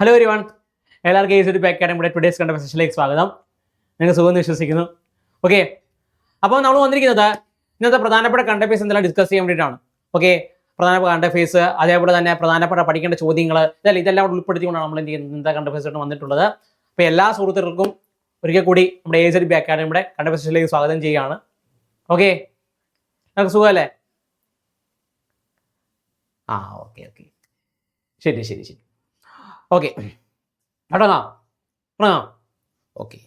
Hello എരി one എല്ലാവർക്കും ഈ ഒരു അക്കാഡമിയുടെ ടുഡേസ് കണ്ട സെഷനിലേക്ക് സ്വാഗതം. നിങ്ങൾ സുഖമെന്ന് വിശ്വസിക്കുന്നു. ഓക്കെ അപ്പോൾ നമ്മൾ വന്നിരിക്കുന്നത് ഇന്നത്തെ പ്രധാനപ്പെട്ട കണ്ട ഫേസ് എന്തെല്ലാം ഡിസ്കസ് ചെയ്യാൻ വേണ്ടിയിട്ടാണ്. ഓക്കെ പ്രധാനപ്പെട്ട കണ്ട ഫേസ് അതേപോലെ തന്നെ പ്രധാനപ്പെട്ട പഠിക്കേണ്ട ചോദ്യങ്ങൾ ഇതെല്ലാം ഇതെല്ലാം ഉൾപ്പെടുത്തിക്കൊണ്ടാണ് നമ്മൾ എന്ത് ചെയ്യുന്നത്? ഇന്നത്തെ കണ്ട ഫേസായിട്ട് വന്നിട്ടുള്ളത്. അപ്പോൾ എല്ലാ സുഹൃത്തുക്കൾക്കും ഒരിക്കൽ കൂടി നമ്മുടെ ഏജ് ബി അക്കാഡമിയുടെ കണ്ട ഫേസിലേക്ക് സ്വാഗതം ചെയ്യുകയാണ്. ഓക്കെ നമുക്ക് സുഖമല്ലേ? ആ ഓക്കെ ഓക്കെ ശരി ശരി ശരി. ഓക്കെ. അടങ്ങാം തുടങ്ങാം ഓക്കെ.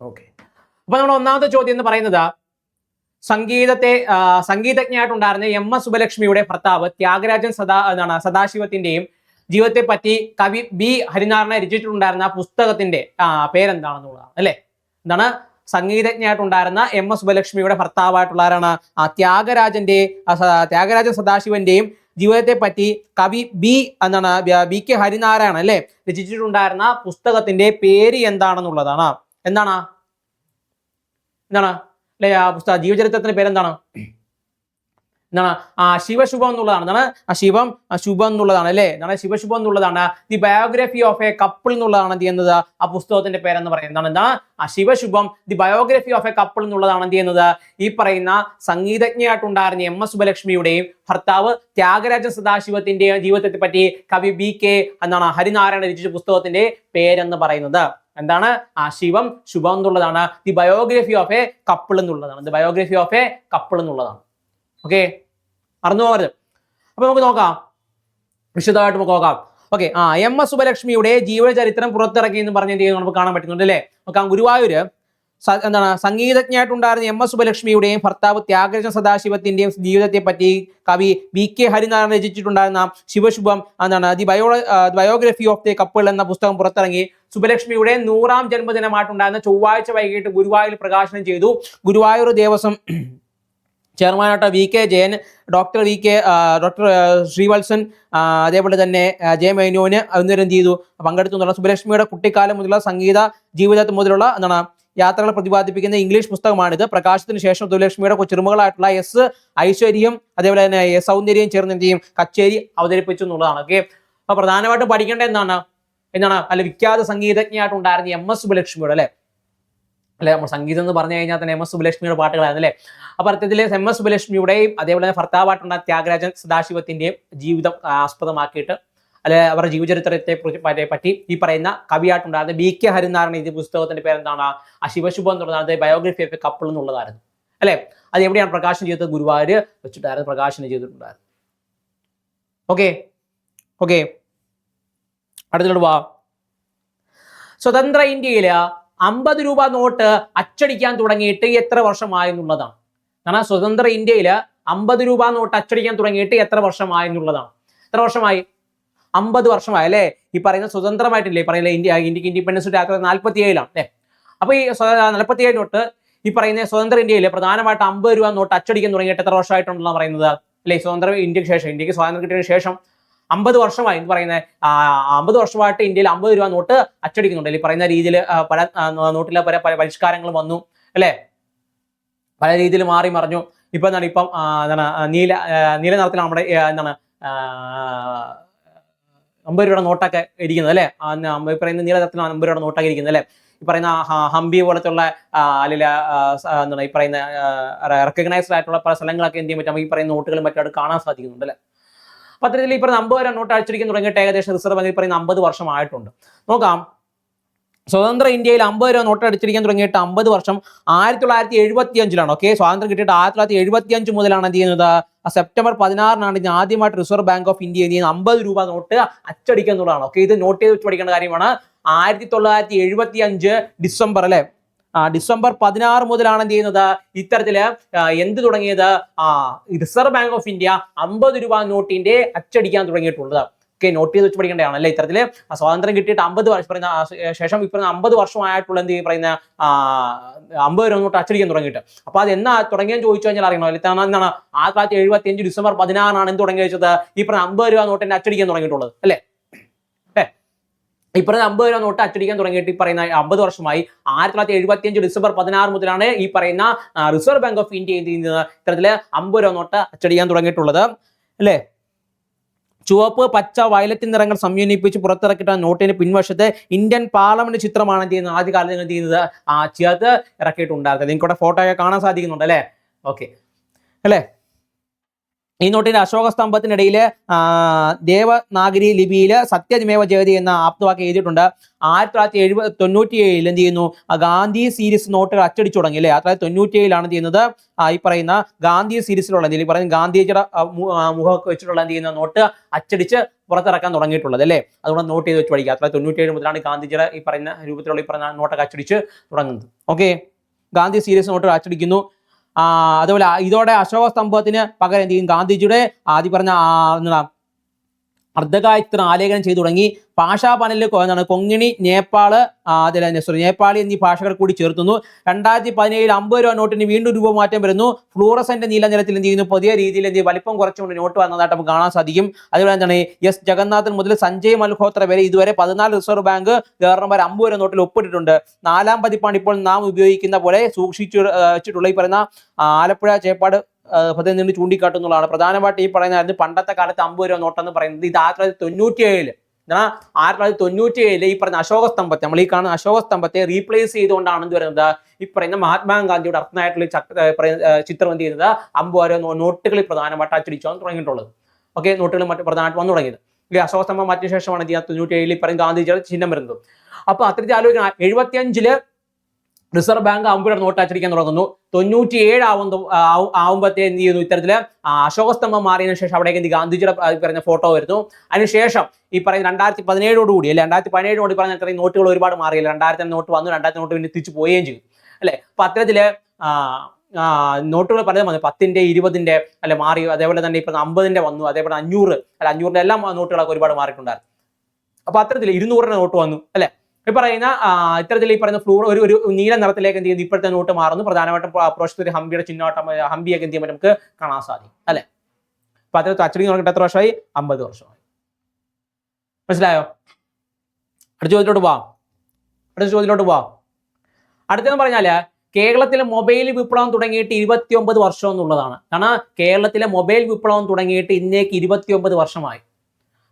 ഓക്കെ. അപ്പൊ നമ്മുടെ ഒന്നാമത്തെ ചോദ്യം എന്ന് പറയുന്നത് സംഗീതത്തെ സംഗീതജ്ഞയായിട്ടുണ്ടായിരുന്ന എം എസ് സുബലക്ഷ്മിയുടെ ഭർത്താവ് ത്യാഗരാജൻ സദാ എന്താണ് സദാശിവത്തിന്റെയും ജീവിതത്തെ പറ്റി കവി ബി ഹരിനാറിനെ രചിച്ചിട്ടുണ്ടായിരുന്ന പുസ്തകത്തിന്റെ ആ, പേരെന്താണെന്നുള്ളതാണ് അല്ലെ? എന്താണ് സംഗീതജ്ഞയായിട്ടുണ്ടായിരുന്ന എം എസ് സുബലക്ഷ്മിയുടെ ഭർത്താവായിട്ടുള്ള ആരാണ് ആ ത്യാഗരാജന്റെ ത്യാഗരാജൻ സദാശിവന്റെയും ജീവിതത്തെ പറ്റി കവി ബി എന്നാണ് ബി കെ ഹരിനാരായണ അല്ലെ? രചിച്ചിട്ടുണ്ടായിരുന്ന പുസ്തകത്തിന്റെ പേര് എന്താണെന്നുള്ളതാണ്. എന്താണ്? എന്താണ്? അല്ലെ ആ പുസ്തക ജീവചരിത്രത്തിന്റെ പേരെന്താണ്? എന്താണ്? ആ ശിവശുഭം എന്നുള്ളതാണ്. എന്താണ്? ആ ശിവം ശുഭം എന്നുള്ളതാണ് അല്ലേ? എന്താണ്? ശിവശുഭം എന്നുള്ളതാണ്. The biography of a couple എന്നുള്ളതാണ് എന്ത് ചെയ്യുന്നത്? ആ പുസ്തകത്തിന്റെ പേരെന്ന് പറയുന്നത്. എന്താണ്? ആ Shivashubham the biography of a couple എന്നുള്ളതാണ് എന്ത് ചെയ്യുന്നത്? ഈ പറയുന്ന സംഗീതജ്ഞയായിട്ടുണ്ടായിരുന്ന എം എസ് സുബലക്ഷ്മിയുടെയും ഭർത്താവ് ത്യാഗരാജൻ സദാശിവത്തിന്റെയും ജീവിതത്തെ പറ്റി കവി ബി കെ എന്താണ്? ഹരിനാരായണ രചിച്ച പുസ്തകത്തിന്റെ പേരെന്ന് പറയുന്നത്. എന്താണ്? ആ ശിവം ശുഭം എന്നുള്ളതാണ്. The biography of a couple എന്നുള്ളതാണ്. The biography of a couple എന്നുള്ളതാണ്. ഓക്കെ? മറന്നു പോകരുത് അപ്പൊ നമുക്ക് നോക്കാം. വിശദമായിട്ട് നമുക്ക് നോക്കാം. ഓക്കെ ആ എം എസ് സുബലക്ഷ്മിയുടെ ജീവചരിത്രം പുറത്തിറക്കി എന്ന് പറഞ്ഞ എന്ത് നമുക്ക് കാണാൻ പറ്റുന്നുണ്ട് അല്ലേ? നോക്കാം ഗുരുവായൂര് എന്താണ് സംഗീതജ്ഞയായിട്ടുണ്ടായിരുന്ന എം എസ് സുബലക്ഷ്മിയുടെയും ഭർത്താവ് ത്യാഗരാജ സദാശിവത്തിന്റെയും ജീവിതത്തെ പറ്റി കവി വി കെ ഹരിനാരായണൻ രചിച്ചിട്ടുണ്ടായിരുന്ന ശിവശുഭം എന്താണ് the bio biography of the couple എന്ന പുസ്തകം പുറത്തിറങ്ങി. സുബലക്ഷ്മിയുടെ നൂറാം ജന്മദിനമായിട്ടുണ്ടായിരുന്ന ചൊവ്വാഴ്ച വൈകിട്ട് ഗുരുവായൂർ പ്രകാശനം ചെയ്തു. Guruvayur Devaswom ചെയർമാനായിട്ട് V K Jayan doctor V K doctor Sreevalsan അതേപോലെ തന്നെ ജെ മേനോന് എന്നിവരും ചെയ്തു? പങ്കെടുത്തു എന്നുള്ള സുബലക്ഷ്മിയുടെ കുട്ടിക്കാലം മുതലുള്ള സംഗീത ജീവിതത്തിൽ മുതലുള്ള എന്താണ് യാത്രകൾ പ്രതിപാദിപ്പിക്കുന്ന ഇംഗ്ലീഷ് പുസ്തകമാണിത്. പ്രകാശത്തിന് ശേഷം സുബലക്ഷ്മിയുടെ ചെറുമകളായിട്ടുള്ള എസ് ഐശ്വര്യം അതേപോലെ തന്നെ സൗന്ദര്യം ചേർന്ന് എന്ത് ചെയ്യും? കച്ചേരി അവതരിപ്പിച്ചു എന്നുള്ളതാണ്. ഓക്കെ അപ്പൊ പ്രധാനമായിട്ടും പഠിക്കേണ്ട എന്താണ്? എന്താണ്? അല്ല വിഖ്യാത സംഗീതജ്ഞയായിട്ടുണ്ടായിരുന്ന എം എസ് സുബലക്ഷ്മിയുടെ അല്ലെ? അല്ലെ? നമ്മൾ സംഗീതം എന്ന് പറഞ്ഞു കഴിഞ്ഞാൽ തന്നെ എം എസ് സുബലക്ഷ്മിയുടെ പാട്ടുകളായിരുന്നു അല്ലെ? അപ്പൊ അർത്ഥത്തിൽ എം എസ് സുബലക്ഷ്മിയുടെയും അതേപോലെ തന്നെ ഭർത്താവായിട്ടുള്ള ത്യാഗരാജൻ സദാശിവത്തിന്റെയും ജീവിതം ആസ്പദമാക്കിയിട്ട് അല്ലെ? അവരുടെ ജീവചരിത്രത്തെ കുറിച്ച് പറ്റി- ഈ പറയുന്ന കവിയായിട്ടുണ്ടായിരുന്ന ബി കെ ഹരിനാരായണ എഴുതിയ പുസ്തകത്തിന്റെ പേരെന്താണ്? ആ ശിവശുഭം എന്നുള്ളതാണ് ബയോഗ്രഫി ഓഫ് കപ്പിൾ എന്നുള്ളതായിരുന്നു. അല്ലെ? അത് എവിടെയാണ് പ്രകാശനം ചെയ്തത്? ഗുരുവായൂർ വെച്ചിട്ടായിരുന്നു പ്രകാശനം ചെയ്തിട്ടുണ്ടായിരുന്നു ഓക്കെ? ഓക്കെ? അടുത്തോട്ട് വാ. സ്വതന്ത്ര ഇന്ത്യയിൽ അമ്പത് രൂപ നോട്ട് അച്ചടിക്കാൻ തുടങ്ങിയിട്ട് എത്ര വർഷമായെന്നുള്ളതാണ്. കാരണം സ്വതന്ത്ര ഇന്ത്യയിൽ അമ്പത് രൂപ നോട്ട് അച്ചടിക്കാൻ തുടങ്ങിയിട്ട് എത്ര വർഷമായെന്നുള്ളതാണ്. എത്ര വർഷമായി? അമ്പത് വർഷമായി അല്ലേ? ഈ പറയുന്ന സ്വതന്ത്രമായിട്ടില്ലേ പറയുന്ന ഇന്ത്യ ഇന്ത്യയ്ക്ക് ഇൻഡിപെൻഡൻസ് ആയിരത്തി നാൽപ്പത്തി ഏഴിലാണ് അല്ലേ? അപ്പൊ ഈ നാൽപ്പത്തി ഏഴ് തൊട്ട് ഈ പറയുന്ന സ്വതന്ത്ര ഇന്ത്യയിൽ പ്രധാനമായിട്ട് അമ്പത് രൂപ നോട്ട് അച്ചടിക്കാൻ തുടങ്ങിയിട്ട് എത്ര വർഷമായിട്ടുണ്ടെന്നാണ് പറയുന്നത്? അല്ലേ? സ്വതന്ത്ര ഇന്ത്യയ്ക്ക് ശേഷം ഇന്ത്യയ്ക്ക് സ്വാതന്ത്ര്യം കിട്ടിയതിനു ശേഷം അമ്പത് വർഷമായി എന്ന് പറയുന്നത് അമ്പത് വർഷമായിട്ട് ഇന്ത്യയിൽ അമ്പത് രൂപ നോട്ട് അച്ചടിക്കുന്നുണ്ട്. ഈ പറയുന്ന രീതിയിൽ പല നോട്ടിലെ പല പല പരിഷ്കാരങ്ങൾ വന്നു അല്ലേ? പല രീതിയിൽ മാറി മറിഞ്ഞു. ഇപ്പൊ എന്താണ് ഇപ്പം എന്താണ് നീല നീല നിറത്തിലാണ് നമ്മുടെ എന്താണ് അമ്പത് രൂപയുടെ നോട്ടൊക്കെ ഇരിക്കുന്നത് അല്ലേ? പറയുന്ന നീല നിറത്തിലാണ് അമ്പത് രൂപയുടെ നോട്ടൊക്കെ ഇരിക്കുന്നത് അല്ലേ? ഈ പറയുന്ന ഹംപി പോലത്തുള്ള അല്ലെങ്കിൽ എന്താണ് ഈ പറയുന്ന റെക്കഗ്നൈസ്ഡ് ആയിട്ടുള്ള പല സ്ഥലങ്ങളൊക്കെ എന്ത് ചെയ്യാൻ പറ്റും? ഈ പറയുന്ന നോട്ടുകളും മറ്റും കാണാൻ സാധിക്കുന്നുണ്ട് അല്ലേ? പത്രത്തിൽ ഈ പറയുന്ന അമ്പത് രൂപ നോട്ട് അടിച്ചിരിക്കാൻ തുടങ്ങിയിട്ട് ഏകദേശം റിസർവ് ബാങ്കിൽ പറയുന്ന അമ്പത് വർഷമായിട്ടുണ്ട് നോക്കാം. സ്വതന്ത്ര ഇന്ത്യയിൽ അമ്പത് രൂപ നോട്ട് അടിച്ചിരിക്കാൻ തുടങ്ങിയിട്ട് അമ്പത് വർഷം ആയിരത്തി തൊള്ളായിരത്തി എഴുപത്തി അഞ്ചിലാണ് ഓക്കെ സ്വാതന്ത്ര്യം കിട്ടിയിട്ട് ആയിരത്തി തൊള്ളായിരത്തി എഴുപത്തി അഞ്ച് മുതലാണ് എന്ത് ചെയ്യുന്നത്? സെപ്റ്റംബർ പതിനാറിനാണ് ഇതിന് ആദ്യമായിട്ട് റിസർവ് ബാങ്ക് ഓഫ് ഇന്ത്യ ചെയ്യുന്നത്? അമ്പത് രൂപ നോട്ട് അച്ചടിക്കുക ഓക്കെ ഇത് നോട്ട് ചെയ്ത് വെച്ച് പഠിക്കേണ്ട കാര്യമാണ്. ആയിരത്തി തൊള്ളായിരത്തി എഴുപത്തി അഞ്ച് ഡിസംബർ അല്ലെ? ഡിസംബർ പതിനാറ് മുതലാണ് എന്ത് ചെയ്യുന്നത്? ഇത്തരത്തിൽ എന്ത് തുടങ്ങിയത്? ആ റിസർവ് ബാങ്ക് ഓഫ് ഇന്ത്യ അമ്പത് രൂപ നോട്ടിന്റെ അച്ചടിക്കാൻ തുടങ്ങിയിട്ടുള്ളത്. ഒക്കെ നോട്ട് ചെയ്ത് വെച്ച് പഠിക്കേണ്ടതാണ് അല്ലെ ഇത്തരത്തിൽ? സ്വാതന്ത്ര്യം കിട്ടിയിട്ട് അമ്പത് വർഷം പറയുന്ന ശേഷം ഈ പറയുന്ന അമ്പത് വർഷമായിട്ടുള്ള എന്ത് പറയുന്ന അമ്പത് രൂപ നോട്ട് അച്ചടിക്കാൻ തുടങ്ങിയിട്ട്. അപ്പൊ അത് എന്നാ തുടങ്ങിയെന്ന് ചോദിച്ചു കഴിഞ്ഞാൽ അറിയണോ? അല്ലെങ്കിൽ എന്താണ്? ആയിരത്തി തൊള്ളായിരത്തി എഴുപത്തി അഞ്ച് ഡിസംബർ പതിനാറാണ് എന്ത് തുടങ്ങി വെച്ചത് ഈ പറഞ്ഞ അമ്പത് രൂപ നോട്ടിന്റെ അച്ചടിക്കാൻ തുടങ്ങിയിട്ടുള്ളത് അല്ലേ? പറയുന്ന അമ്പത് രൂപ നോട്ട് അച്ചടിക്കാൻ തുടങ്ങിയിട്ട് ഈ പറയുന്ന അമ്പത് വർഷമായി ആയിരത്തി തൊള്ളായിരത്തി എഴുപത്തി അഞ്ച് ഡിസംബർ പതിനാറ് മുതലാണ് ഈ പറയുന്ന റിസർവ് ബാങ്ക് ഓഫ് ഇന്ത്യ എന്ത് ചെയ്യുന്നത് ഇത്തരത്തിൽ അമ്പത് രൂപ നോട്ട് അച്ചടിക്കാൻ തുടങ്ങിയിട്ടുള്ളത്. അല്ലേ? ചുവപ്പ് പച്ച വയലറ്റ് നിറങ്ങൾ സംയോജിപ്പിച്ച് പുറത്തിറക്കിട്ട നോട്ടിന് പിൻവശത്ത് ഇന്ത്യൻ പാർലമെന്റ് ചിത്രമാണ് എന്ത് ചെയ്യുന്നത്? ആദ്യകാലത്ത് എന്ത് ചെയ്യുന്നത്? ആ ചേർത്ത് ഇറക്കിയിട്ടുണ്ടായിരുന്നത്. നിങ്ങൾക്കൂടെ ഫോട്ടോ ഒക്കെ കാണാൻ സാധിക്കുന്നുണ്ട് അല്ലേ? ഓക്കെ അല്ലേ? ഈ നോട്ടിന്റെ അശോക സ്തംഭത്തിനിടയിൽ ദേവനാഗരി ലിപിയിൽ സത്യജിമേവ ജയതി എന്ന ആപ്തവാക്യം എഴുതിയിട്ടുണ്ട്. ആയിരത്തി തൊള്ളായിരത്തി എഴുപത് തൊണ്ണൂറ്റി ഏഴിൽ എന്ത് ചെയ്യുന്നു? ഗാന്ധി സീരീസ് നോട്ടുകൾ അച്ചടിച്ചു തുടങ്ങി അല്ലേ? ആയിരത്തി തൊള്ളായിരത്തി തൊണ്ണൂറ്റി ഏഴിലാണ് ചെയ്യുന്നത് ഈ പറയുന്ന ഗാന്ധി സീരീസിലുള്ള എന്തെങ്കിലും പറയുന്ന ഗാന്ധിജിയുടെ മുഖമൊക്കെ വെച്ചിട്ടുള്ള എന്ത് ചെയ്യുന്ന നോട്ട് അച്ചടിച്ച് പുറത്തിറക്കാൻ തുടങ്ങിയിട്ടുള്ളത് അല്ലേ? അതുകൊണ്ട് നോട്ട് ചെയ്ത് വെച്ച് പഠിക്കുക. തൊള്ളായിരത്തി തൊണ്ണൂറ്റി ഏഴ് മുതലാണ് ഗാന്ധിജിയുടെ ഈ പറയുന്ന രൂപത്തിലുള്ള ഈ പറഞ്ഞ നോട്ടൊക്കെ അച്ചടിച്ച് തുടങ്ങുന്നത്. ഓക്കെ? ഗാന്ധി സീരീസ് നോട്ട് അച്ചടിക്കുന്നു. അതുപോലെ ഇതോടെ അശോക സ്തംഭത്തിന് പകരം എന്ത് ചെയ്യും? ഗാന്ധിജിയുടെ ആദ്യം പറഞ്ഞ അർദ്ധഗായത്രി ആലേഖനം ചെയ്തു തുടങ്ങി. ഭാഷാ പാനലിൽ എന്താണ്? കൊങ്ങിണി നേപ്പാൾ അതിലെ സോറി നേപ്പാളി എന്നീ ഭാഷകൾ കൂടി ചേർത്തുന്നു. രണ്ടായിരത്തി പതിനേഴിൽ അമ്പത് രൂപ നോട്ടിന് വീണ്ടും രൂപമാറ്റം വരുന്നു. ഫ്ലൂറസന്റ് നീല നിലത്തിൽ എന്ത് ചെയ്യുന്നു? പുതിയ രീതിയിൽ എന്ത് വലിപ്പം കുറച്ചുകൊണ്ട് നോട്ട് വന്നതായിട്ട് നമുക്ക് കാണാൻ സാധിക്കും. അതുപോലെ എന്താണ്? എസ് ജഗന്നാഥൻ മുതൽ സഞ്ജയ് മൽഹോത്ര വരെ ഇതുവരെ പതിനാല് റിസർവ് ബാങ്ക് ഗവർണർമാർ അമ്പത് രൂപ നോട്ടിൽ ഒപ്പിട്ടിട്ടുണ്ട്. നാലാം പതിപ്പാണ് ഇപ്പോൾ നാം ഉപയോഗിക്കുന്ന പോലെ സൂക്ഷിച്ചു വെച്ചിട്ടുള്ള ഈ പറയുന്ന ആലപ്പുഴ ചേപ്പാട് പദ്ധതി നിന്ന് ചൂണ്ടിക്കാട്ടുന്നതാണ് പ്രധാനമായിട്ട് ഈ പറയുന്നതായിരുന്നു പണ്ടത്തെ കാലത്ത് അമ്പത് രൂപ നോട്ടെന്ന് പറയുന്നത് ഇത് ആയിരത്തി തൊള്ളായിരത്തി തൊണ്ണൂറ്റി ഏഴിൽ ആയിരത്തി തൊള്ളായിരത്തി തൊണ്ണൂറ്റി ഏഴിൽ ഈ പറഞ്ഞ അശോക സ്തംഭത്തെ നമ്മൾ ഈ കാണുന്ന അശോക സ്തംഭത്തെ റീപ്ലേസ് ചെയ്തുകൊണ്ടാണ് എന്ത് പറയുന്നത് ഈ പറയുന്ന മഹാത്മാഗാന്ധിയുടെ ഏർ ചിത്രം എന്ത് ചെയ്യുന്നത്? അമ്പത് രൂപ നോട്ടുകളിൽ പ്രധാനമായിട്ട് അച്ചടിച്ചാണ് തുടങ്ങിയിട്ടുള്ളത്. ഓക്കെ നോട്ടുകൾ മറ്റു പ്രധാനമായിട്ട് വന്നു തുടങ്ങിയത്. ഈ അശോക സ്തംഭം മാറ്റിയ ശേഷമാണ് എന്ത് ചെയ്യുക? തൊണ്ണൂറ്റി ഏഴിൽ ഈ പറയുന്ന ഗാന്ധിജിയുടെ ചിഹ്നം വരുന്നത്. അപ്പൊ അത്തരത്തിൽ ആലോചിക്കണം. എഴുപത്തിയഞ്ചിൽ റിസർവ് ബാങ്ക് അമ്പുരം നോട്ട് അച്ചടിക്കാൻ തുടങ്ങുന്നു. തൊണ്ണൂറ്റി ഏഴ് ആവുന്ന ആവുമ്പത്തേ എന്ത് ചെയ്യുന്നു? ഇത്തരത്തിൽ അശോകസ്തംഭം മാറിയതിനു ശേഷം അവിടേക്ക് എന്ത് ഗാന്ധിജിയുടെ പറഞ്ഞ ഫോട്ടോ വരുന്നു. അതിനുശേഷം ഈ പറയുന്ന രണ്ടായിരത്തി പതിനേഴോടുകൂടി അല്ലെ? രണ്ടായിരത്തി പതിനേഴോട് പറഞ്ഞ അത്രയും നോട്ടുകൾ ഒരുപാട് മാറിയില്ല? രണ്ടായിരത്തി നോട്ട് വന്നു രണ്ടായിരത്തി നോട്ട് പിന്നെ തിരിച്ചു പോവുകയും ചെയ്തു. അല്ലെ? അപ്പൊ അത്തരത്തിൽ നോട്ടുകൾ പലതും വന്നു പത്തിന്റെ ഇരുപതിന്റെ അല്ലെ മാറി അതേപോലെ തന്നെ ഇപ്പൊ അമ്പതിന്റെ വന്നു അതേപോലെ അഞ്ഞൂറ് അല്ല അഞ്ഞൂറിന്റെ എല്ലാ നോട്ടുകളൊക്കെ ഒരുപാട് മാറിയിട്ടുണ്ടായിരുന്നു. അപ്പൊ അത്തരത്തിൽ ഇരുന്നൂറിന്റെ നോട്ട് വന്നു അല്ലെ? ഈ പറയുന്ന ഇത്തരത്തിൽ ഈ പറയുന്ന ഫ്ലൂർ ഒരു ഒരു നീല നിറത്തിലേക്ക് എന്ത് ചെയ്യുന്നു? ഇപ്പോഴത്തെ നോട്ട് മാറുന്നു. പ്രധാനമായിട്ടും അപ്രോഷത്തിൽ ഒരു ഹംപിയുടെ ചിഹ്നോട്ടം ഹംബിയൊക്കെ എന്ത് ചെയ്യുമ്പോൾ നമുക്ക് കാണാൻ സാധിക്കും അല്ലെ? അപ്പൊ അതിൽ അച്ചടി നോക്കിയിട്ട് എത്ര വർഷമായി? അമ്പത് വർഷമായി. മനസ്സിലായോ? അടുത്ത ചോദ്യത്തിലോട്ട് പോവാം. അടുത്ത ചോദ്യത്തിലോട്ട് പോവാം. അടുത്തെന്ന് പറഞ്ഞാൽ കേരളത്തിലെ മൊബൈൽ വിപ്ലവം തുടങ്ങിയിട്ട് ഇരുപത്തിയൊമ്പത് വർഷം എന്നുള്ളതാണ്. കാരണം കേരളത്തിലെ മൊബൈൽ വിപ്ലവം തുടങ്ങിയിട്ട് ഇന്നേക്ക് ഇരുപത്തിയൊമ്പത് വർഷമായി.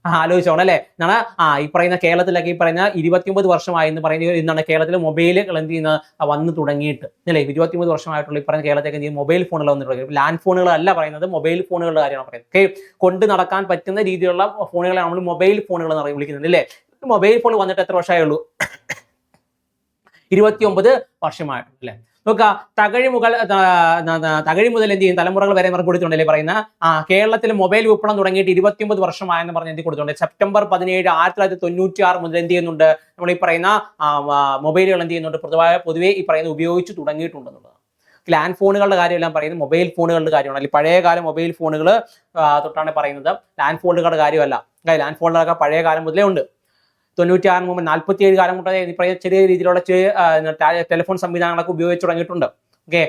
ആലോചിച്ചോണം അല്ലേ എന്നാണ് ആ ഈ പറയുന്ന കേരളത്തിലൊക്കെ ഈ പറയുന്ന ഇരുപത്തിയൊമ്പത് വർഷമായി എന്ന് പറയുന്ന എന്താണ് കേരളത്തിലെ മൊബൈലുകൾ എന്ത് ചെയ്യുന്ന വന്നു തുടങ്ങിയിട്ട്. അല്ലേ? ഇരുപത്തിയൊമ്പത് വർഷമായിട്ടുള്ള ഈ പറയുന്ന കേരളത്തിലേക്ക് എന്ത് മൊബൈൽ ഫോണുകൾ വന്ന് തുടങ്ങി. ലാൻഡ് ഫോണുകളല്ല പറയുന്നത് മൊബൈൽ ഫോണുകളുടെ കാര്യമാണ് പറയുന്നത്. ഓക്കെ കൊണ്ട് നടക്കാൻ പറ്റുന്ന രീതിയിലുള്ള ഫോണുകളെ നമ്മൾ മൊബൈൽ ഫോണുകൾ എന്ന് പറയും വിളിക്കുന്നത്. അല്ലേ? മൊബൈൽ ഫോൺ വന്നിട്ട് എത്ര വർഷമായുള്ളൂ? ഇരുപത്തിയൊമ്പത് വർഷമായിട്ടുണ്ട് അല്ലേ? നോക്കുക തകഴി മുകൾ തകഴി മുതൽ എന്ത് ചെയ്യും? തലമുറകൾ വരെ നമുക്ക് കൊടുത്തിട്ടുണ്ടല്ലേ പറയുന്ന? ആ കേരളത്തിൽ മൊബൈൽ വിപ്ലവം തുടങ്ങിയിട്ട് ഇരുപത്തിയൊമ്പത് വർഷമായെന്ന് പറഞ്ഞ് എന്ത് കൊടുത്തിട്ടുണ്ട് സെപ്റ്റംബർ പതിനേഴ് ആയിരത്തി തൊള്ളായിരത്തി തൊണ്ണൂറ്റി ആറ് മുതൽ എന്ത് ചെയ്യുന്നുണ്ട്? നമ്മൾ ഈ പറയുന്ന മൊബൈലുകൾ എന്ത് ചെയ്യുന്നുണ്ട്? പൊതുവായ പൊതുവെ ഈ പറയുന്ന ഉപയോഗിച്ച് തുടങ്ങിയിട്ടുണ്ടെന്നുള്ളതാണ്. ലാൻഡ് ഫോണുകളുടെ കാര്യമെല്ലാം പറയുന്നത് മൊബൈൽ ഫോണുകളുടെ കാര്യമാണ്. അല്ലെങ്കിൽ പഴയ കാല മൊബൈൽ ഫോണുകൾ തൊട്ടാണ് പറയുന്നത്. ലാൻഡ് ഫോണുകളുടെ കാര്യമല്ല. ലാൻഡ് ഫോണുകളൊക്കെ പഴയ കാലം മുതലേ ഉണ്ട്. തൊണ്ണൂറ്റിയാറ് മുമ്പ് നാൽപ്പത്തി ഏഴ് കാലം കൊണ്ട് ചെറിയ രീതിയിലുള്ള ടെലിഫോൺ സംവിധാനങ്ങളൊക്കെ ഉപയോഗിച്ച് തുടങ്ങിയിട്ടുണ്ട്. ഓക്കെ?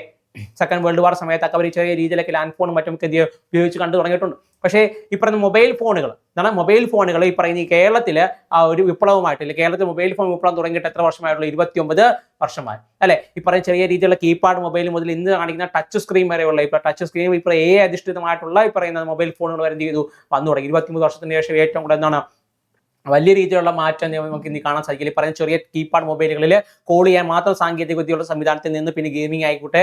സെക്കൻഡ് വേൾഡ് വാർ സമയത്തൊക്കെ അവർ ചെറിയ രീതിയിലൊക്കെ ലാൻഡ് ഫോണും മറ്റും എന്ത് ഉപയോഗിച്ച് കണ്ടു തുടങ്ങിയിട്ടുണ്ട്. പക്ഷേ ഈ പറയുന്ന മൊബൈൽ ഫോണുകൾ എന്നാണ് മൊബൈൽ ഫോണുകൾ ഈ പറയുന്ന ഈ കേരളത്തിൽ ആ ഒരു വിപ്ലവമായിട്ട് അല്ലെങ്കിൽ കേരളത്തിൽ മൊബൈൽ ഫോൺ വിപ്ലവം തുടങ്ങിയിട്ട് എത്ര വർഷമായിട്ടുള്ള ഇരുപത്തിയൊമ്പത് വർഷമായി. അല്ലെ? ഈ പറയുന്ന ചെറിയ രീതിയിലുള്ള കീപാഡ് മൊബൈൽ മുതൽ ഇന്ന് കാണിക്കുന്ന ടച്ച് സ്ക്രീൻ വരെയുള്ള ഇപ്പൊ ടച്ച് സ്ക്രീൻ ഇപ്പോൾ എ അധിഷ്ഠിതമായിട്ടുള്ള ഈ പറയുന്ന മൊബൈൽ ഫോണുകൾ വരെ എന്ത് ചെയ്തു? വന്നു തുടങ്ങി. ഇരുപത്തിമൂന്ന് വർഷത്തിന് ശേഷം ഏറ്റവും കൂടുതൽ എന്താണ്? വലിയ രീതിയിലുള്ള മാറ്റം നമുക്ക് ഇനി കാണാൻ സാധിക്കില്ല. ഈ പറഞ്ഞ ചെറിയ കീപാഡ് മൊബൈലുകളിൽ കോൾ ചെയ്യാൻ മാത്രം സാങ്കേതിക വിദ്യയുള്ള സംവിധാനത്തിൽ നിന്ന് പിന്നെ ഗെയിമിംഗ് ആയിക്കോട്ടെ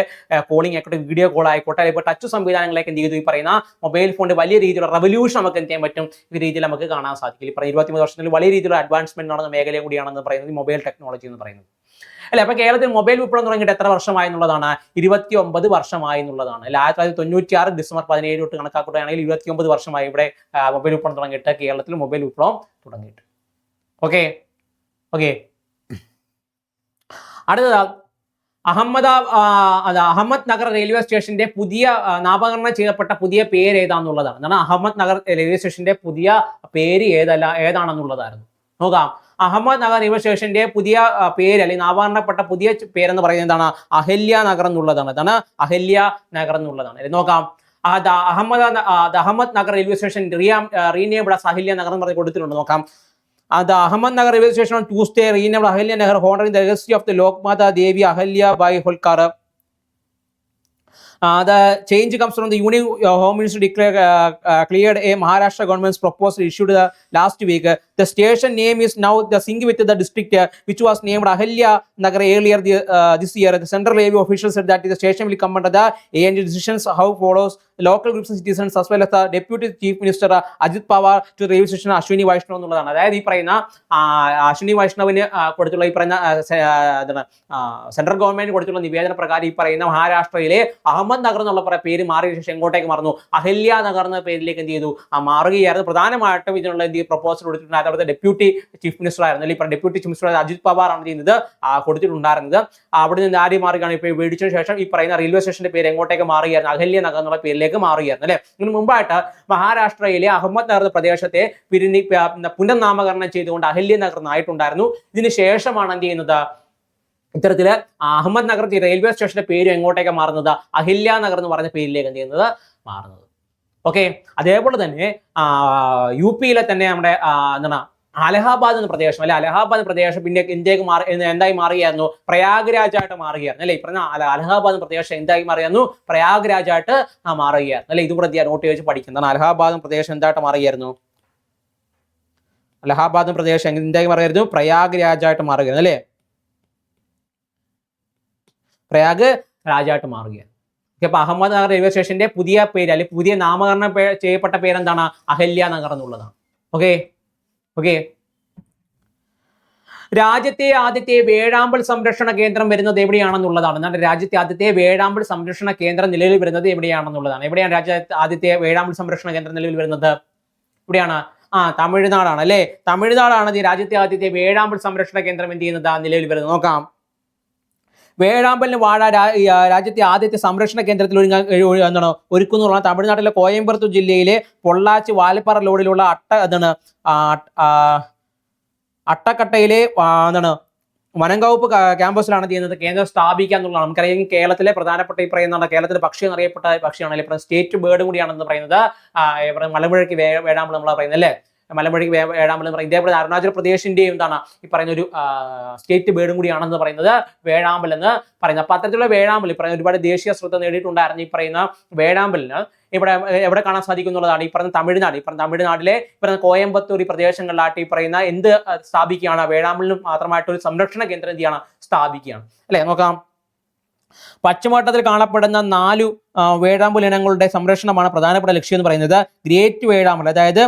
കോളിംഗ് ആയിക്കോട്ടെ വീഡിയോ കോൾ ആയിക്കോട്ടെ ഇപ്പോൾ ടച്ച് സംവിധാനങ്ങളൊക്കെ എന്ത് ചെയ്തു? ഈ പറയുന്ന മൊബൈൽ ഫോണിന്റെ വലിയ രീതിയിലുള്ള റവല്യൂഷൻ നമുക്ക് എന്ത് ചെയ്യാൻ പറ്റും? ഈ രീതിയിൽ നമുക്ക് കാണാൻ സാധിക്കില്ല. ഈ പറഞ്ഞ ഇരുപത്തിമൂന്ന് വർഷത്തിൽ വലിയ രീതിയിലുള്ള അഡ്വാൻസ്മെന്റ് നടന്ന മേഖല കൂടിയാണെന്ന് പറയുന്നത് മൊബൈൽ ടെക്നോളജി എന്ന് പറയുന്നത്. അല്ലെ? അപ്പൊ കേരളത്തിൽ മൊബൈൽ വിപ്ലവം തുടങ്ങിയിട്ട് എത്ര വർഷമായി എന്നുള്ളതാണ്? ഇരുപത്തി ഒമ്പത് വർഷമായി എന്നുള്ളതാണ്. അല്ല? ആയിരത്തി തൊള്ളായിരത്തി തൊണ്ണൂറ്റി ആറ് ഡിസംബർ പതിനേഴ് തൊട്ട് കണക്കാക്കുകയാണെങ്കിൽ ഇരുപത്തി ഒമ്പത് വർഷമായി ഇവിടെ മൊബൈൽ വിപ്ലവം തുടങ്ങിയിട്ട് കേരളത്തിൽ മൊബൈൽ വിപ്ലവം തുടങ്ങിയിട്ട്. ഓക്കെ? ഓക്കെ? അടുത്തത് അഹമ്മദാ അഹമ്മദ് നഗർ റെയിൽവേ സ്റ്റേഷന്റെ പുതിയ നാമകരണം ചെയ്യപ്പെട്ട പുതിയ പേര് ഏതാന്നുള്ളതാണ്. അഹമ്മദ് നഗർ റെയിൽവേ സ്റ്റേഷന്റെ പുതിയ പേര് ഏതല്ല ഏതാണെന്നുള്ളതായിരുന്നു. നോക്കാം. അഹമ്മദ് നഗർ റെയിൽവേ സ്റ്റേഷന്റെ പുതിയ പേര് അല്ലെങ്കിൽ നാവാരണപ്പെട്ട പുതിയ പേരെന്ന് പറയുന്നത് എന്താണ്? അഹല്യ നഗർ എന്നുള്ളതാണ്. അതാണ് അഹല്യ നഗർ എന്നുള്ളതാണ്. നോക്കാം. The Ahmed Ahmed Nagar railway station renamed as Ahilya Nagar എന്ന് പറഞ്ഞ് കൊടുത്തിട്ടുണ്ട്. നോക്കാം. അത് Ahmed Nagar railway station on Tuesday renamed Ahilya Nagar honouring the legacy of the Lokmata Devi Ahilya bai Holkar. Uh, the change comes from the Union uh, Home Ministry declared uh, cleared a Maharashtra government's proposal issued last week. The station name is now the sync with the district which was named Ahalya Nagar earlier the, this year. The Central Railway official said that the station will come under the ANG decisions how follows local groups citizens as well as deputy chief minister Ajit Pawar to railway station Ashwini Vaishnaw എന്നുള്ളതാണ്. അതായത് ഈ പറയുന്ന അശ്വിനി വൈഷ്ണവിന് കൊടുത്തുള്ള ഈ ആ, എന്താണ് central government കൊടുത്തുള്ള നിവേദന പ്രകാരം ഈ പറയുന്ന മഹാരാഷ്ട്രയിലെ അഹമ്മദ് നഗർ എന്നുള്ള പേര് മാറിയ ശേഷം എങ്ങോട്ടേക്ക് മറന്നു? അഹല്യ നഗർ എന്ന പേരിലേക്ക് എന്ത് ചെയ്തു? മാറുകയായിരുന്നു. പ്രധാനമായിട്ടും ഇതിനുള്ള എന്ത് പ്രപ്പോസൽ കൊടുത്തിട്ടുണ്ട്. അവിടുത്തെ ഡെപ്യൂട്ടി ചീഫ് മിനിസ്റ്റർ ആയിരുന്നു. അല്ലെങ്കിൽ deputy chief minister Ajit Pawar ആണ് ചെയ്യുന്നത് കൊടുത്തിട്ടുണ്ടായിരുന്നത്. അവിടെ നിന്ന് ആദ്യം മാറുകയാണ്? ഇപ്പോൾ മേടിച്ചതിന് ശേഷം ഈ പറയുന്ന റെയിൽവേ സ്റ്റേഷന്റെ പേര് എങ്ങോട്ടേക്ക് മാറുകയായിരുന്നു? അഹല്യ നഗർ എന്നുള്ള പേരിലേക്ക് മാറുകയായിരുന്നു അല്ലെ? ഇതിന് മുമ്പായിട്ട് മഹാരാഷ്ട്രയിലെ അഹമ്മദ് നഗർ പ്രദേശത്തെ പിരിനി പുനർനാമകരണം ചെയ്തുകൊണ്ട് അഹല്യ നഗർ എന്നായിട്ടുണ്ടായിരുന്നു ഇതിന് ശേഷമാണ് എന്ത് ചെയ്യുന്നത്? ഇത്തരത്തിൽ അഹമ്മദ് നഗർ റെയിൽവേ സ്റ്റേഷന്റെ പേര് എങ്ങോട്ടേക്ക് മാറുന്നത്? അഹില്യ നഗർ എന്ന് പറഞ്ഞ പേരിലേക്ക് എന്ത് ചെയ്യുന്നത്? മാറുന്നത്. ഓക്കെ? അതേപോലെ തന്നെ യു പിയിലെ തന്നെ നമ്മുടെ എന്താണ് അലഹാബാദ് എന്ന പ്രദേശം അല്ലെ? അലഹാബാദ് പ്രദേശം പിന്നെ ഇന്ത്യയ്ക്ക് മാറി എന്തായി മാറുകയായിരുന്നു പ്രയാഗ്രാജായിട്ട് മാറുകയായിരുന്നു അല്ലെ? ഇപ്പം പറഞ്ഞ അല- അലഹാബാദ് പ്രദേശം എന്തായി മാറിയായിരുന്നു? പ്രയാഗ്രാജായിട്ട് ആ മാറുകയായിരുന്നു അല്ലെ? ഇതുകൂടെ ഞാൻ നോട്ട് ചോദിച്ച് പഠിക്കുന്നതാണ്. അലഹാബാദ് പ്രദേശം എന്തായിട്ട് മാറുകയായിരുന്നു അലഹാബാദ് പ്രദേശം എന്തായി മാറുകയായിരുന്നു പ്രയാഗ്രാജായിട്ട് മാറുകയായിരുന്നു അല്ലേ? പ്രയാഗ് രാജായിട്ട് മാറുകയാണ്. ഇപ്പൊ അഹമ്മദ് നഗർ റെയിൽവേ സ്റ്റേഷന്റെ പുതിയ പേര് അല്ലെങ്കിൽ പുതിയ നാമകരണം ചെയ്യപ്പെട്ട പേരെന്താണ്? അഹല്യ നഗർ എന്നുള്ളതാണ്. ഓക്കെ? ഓക്കെ രാജ്യത്തെ ആദ്യത്തെ വേഴാമ്പൽ സംരക്ഷണ കേന്ദ്രം വരുന്നത് എവിടെയാണെന്നുള്ളതാണ്. എന്നാൽ രാജ്യത്തെ ആദ്യത്തെ വേഴാമ്പൽ സംരക്ഷണ കേന്ദ്രം നിലവിൽ വരുന്നത് എവിടെയാണെന്നുള്ളതാണ്. എവിടെയാണ് രാജ്യത്തെ ആദ്യത്തെ വേഴാമ്പൽ സംരക്ഷണ കേന്ദ്രം നിലവിൽ വരുന്നത്? എവിടെയാണ് ആ തമിഴ്നാടാണ് അല്ലേ? തമിഴ്നാടാണ് രാജ്യത്തെ ആദ്യത്തെ വേഴാമ്പൽ സംരക്ഷണ കേന്ദ്രം എന്ത് ചെയ്യുന്നത്? നിലവിൽ വരുന്നത്. നോക്കാം. വേഴാമ്പലിന് വാഴ രാജ്യത്തെ ആദ്യത്തെ സംരക്ഷണ കേന്ദ്രത്തിൽ ഒരുങ്ങാൻ ഒരു- ഒരു- എന്താണ് ഒരുക്കുന്നുള്ള തമിഴ്നാട്ടിലെ കോയമ്പത്തൂർ ജില്ലയിലെ പൊള്ളാച്ചി വാലപ്പാറ ലോഡിലുള്ള അട്ട എന്താണ് അട്ടക്കട്ടയിലെ എന്താണ് വനംവകുപ്പ് ക്യാമ്പസിലാണ് ചെയ്യുന്നത്. കേന്ദ്രം സ്ഥാപിക്കുക എന്നുള്ളതാണ്. നമുക്കറിയാം കേരളത്തിലെ പ്രധാനപ്പെട്ട ഈ പറയുന്ന കേരളത്തിലെ പക്ഷി എന്നറിയപ്പെട്ട പക്ഷിയാണ് അല്ലെങ്കിൽ സ്റ്റേറ്റ് ബേർഡ് കൂടിയാണെന്ന് പറയുന്നത്. മലമ്പുഴയ്ക്ക് വേഴാമ്പൽ നമ്മൾ പറയുന്നത് അല്ലേ? മലമ്പുഴയ്ക്ക് വേഴാമ്പലം പറയും ഇതേപോലെ അരുണാചൽ പ്രദേശിന്റെയും എന്താണ് ഈ പറയുന്ന ഒരു സ്റ്റേറ്റ് ബേർഡും കൂടിയാണെന്ന് പറയുന്നത് വേഴാമ്പൽ എന്ന് പറയുന്നത്. അപ്പൊ അത്തരത്തിലുള്ള വേഴാമ്പൽ ഈ പറയുന്ന ഒരുപാട് ദേശീയ ശ്രദ്ധ നേടിയിട്ടുണ്ടായിരുന്നു ഈ പറയുന്ന വേഴാമ്പലിന്. ഇവിടെ എവിടെ കാണാൻ സാധിക്കും എന്നുള്ളതാണ് ഈ പറഞ്ഞ തമിഴ്നാട്. ഈ പറഞ്ഞ തമിഴ്നാട്ടിലെ ഈ കോയമ്പത്തൂർ ഈ പ്രദേശങ്ങളിലായിട്ട് ഈ പറയുന്ന എന്ത് സ്ഥാപിക്കുകയാണ്? വേഴാമ്പലിന് മാത്രമായിട്ട് ഒരു സംരക്ഷണ കേന്ദ്രം എന്ത് ചെയ്യണം? സ്ഥാപിക്കുകയാണ്. അല്ലെ? നോക്കാം. പശ്ചിമഘട്ടത്തിൽ കാണപ്പെടുന്ന നാലു വേഴാമ്പൽ ഇനങ്ങളുടെ സംരക്ഷണമാണ് പ്രധാനപ്പെട്ട ലക്ഷ്യം എന്ന് പറയുന്നത്. ഗ്രേറ്റ് വേഴാമ്പൽ അതായത്